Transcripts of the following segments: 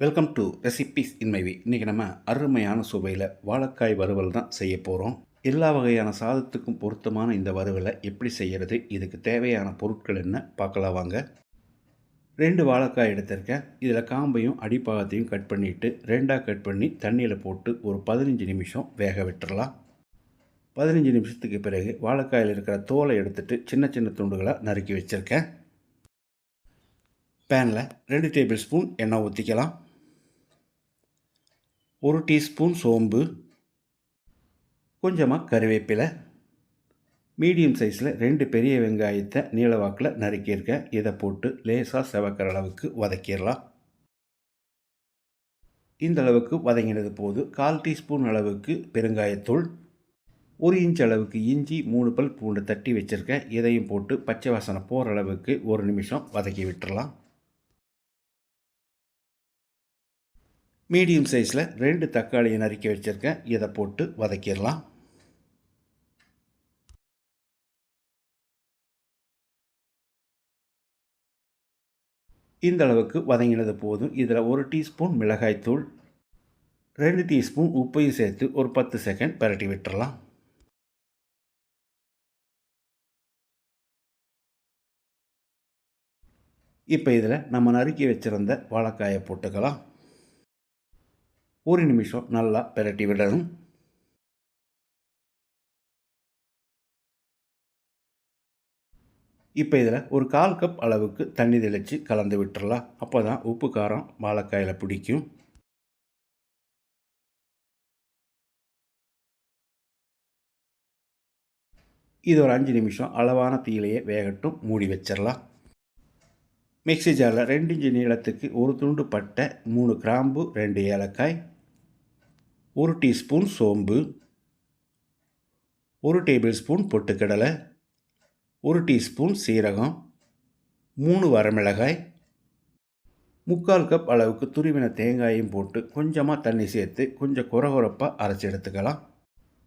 Welcome to recipes in my இன்றைக்கி நம்ம அருமையான சுவையில் வாழைக்காய் வறுவல் தான் செய்ய போகிறோம் எல்லா வகையான சாதத்துக்கும் பொருத்தமான இந்த வறுவலை எப்படி செய்கிறது இதுக்கு தேவையான பொருட்கள் என்ன பார்க்கலாம் வாங்க. ரெண்டு வாழைக்காய் எடுத்திருக்கேன். இதில் காம்பையும் அடிப்பாகத்தையும் கட் பண்ணிவிட்டு ரெண்டாக கட் பண்ணி தண்ணியில் போட்டு ஒரு பதினஞ்சு நிமிஷம் வேக விட்டுறலாம். பதினஞ்சு நிமிஷத்துக்கு பிறகு வாழைக்காயில் இருக்கிற தோலை எடுத்துட்டு சின்ன சின்ன துண்டுகளாக நறுக்கி வச்சுருக்கேன். பேனில் ரெண்டு டேபிள் ஸ்பூன் எண்ணெய் ஊற்றிக்கலாம் ஒரு டீஸ்பூன் சோம்பு. கொஞ்சமாக கருவேப்பிலை. மீடியம் சைஸில் ரெண்டு பெரிய வெங்காயத்தை நீளவாக்கில் நறுக்கியிருக்கேன் இதை போட்டு லேசாக செவக்கிற அளவுக்கு வதக்கிடலாம். இந்த அளவுக்கு வதங்கினது போது கால் டீஸ்பூன் அளவுக்கு பெருங்காயத்தூள். ஒரு இன்ச் அளவுக்கு இஞ்சி மூணு பல் பூண்டு தட்டி வச்சுருக்கேன் இதையும் போட்டு பச்சை வாசனை போகிற அளவுக்கு ஒரு நிமிஷம் வதக்கி விட்டுறலாம். மீடியம் சைஸில் ரெண்டு தக்காளியை நறுக்கி வச்சுருக்கேன். இதை போட்டு வதக்கிடலாம். இந்த அளவுக்கு வதங்கினது போதும். இதில் ஒரு டீஸ்பூன் மிளகாய்த்தூள் ரெண்டு டீஸ்பூன் உப்பையும் சேர்த்து ஒரு பத்து செகண்ட் பரட்டி விட்டுறலாம். இப்போ இதில் நம்ம நறுக்கி வச்சுருந்த வாழைக்காயை போட்டுக்கலாம். ஒரு நிமிஷம் நல்லா பிரட்டி விடணும். இப்போ இதில் ஒரு கால் கப் அளவுக்கு தண்ணி தெளித்து கலந்து விட்டுறலாம். அப்போ தான் உப்பு காரம் வாழைக்காயில் பிடிக்கும். இது ஒரு அஞ்சு நிமிஷம் அளவான தீயிலையே வேகட்டும் மூடி வச்சிடலாம் மிக்ஸி ஜாரில் ரெண்டு இன்ச்சு நீளத்துக்கு ஒரு துண்டு பட்டை மூணு கிராம்பு ரெண்டு ஏலக்காய் ஒரு டீஸ்பூன் சோம்பு ஒரு டேபிள் ஸ்பூன் பொட்டுக்கடலை ஒரு டீஸ்பூன் சீரகம் மூணு வரமிளகாய் முக்கால் கப் அளவுக்கு துருவின தேங்காயும் போட்டு கொஞ்சமாக தண்ணி சேர்த்து கொஞ்சம் குறகுறப்பாக அரைச்சி எடுத்துக்கலாம்.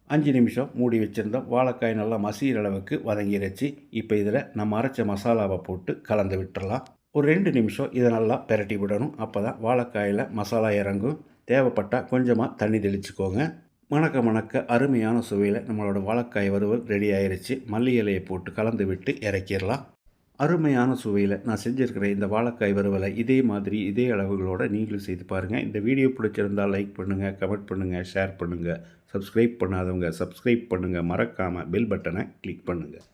அஞ்சு நிமிஷம் மூடி வச்சுருந்தோம் வாழைக்காய் நல்லா மசிகிற அளவுக்கு வதங்கிடுச்சு இப்போ இதில் நம்ம அரைச்ச மசாலாவை போட்டு கலந்து விட்டுடலாம் ஒரு ரெண்டு நிமிஷம் இதை நல்லா பெரட்டி விடணும். அப்போ தான் வாழைக்காயில் மசாலா இறங்கும். தேவைப்பட்டால் கொஞ்சமாக தண்ணி தெளிச்சுக்கோங்க. மணக்க மணக்க அருமையான சுவையில் நம்மளோட வாழைக்காய் வறுவல் ரெடி ஆயிடுச்சு மல்லி இலையை போட்டு கலந்து விட்டு இறக்கிடலாம். அருமையான சுவையில் நான் செஞ்சுருக்கிற இந்த வாழைக்காய் வறுவலை இதே மாதிரி இதே அளவுகளோடு நீங்களும் செய்து பாருங்கள் இந்த வீடியோ பிடிச்சிருந்தால் லைக் பண்ணுங்கள் கமெண்ட் பண்ணுங்கள் ஷேர் பண்ணுங்கள் சப்ஸ்கிரைப் பண்ணாதவங்க சப்ஸ்கிரைப் பண்ணுங்கள் மறக்காமல் பெல் பட்டனை கிளிக் பண்ணுங்கள்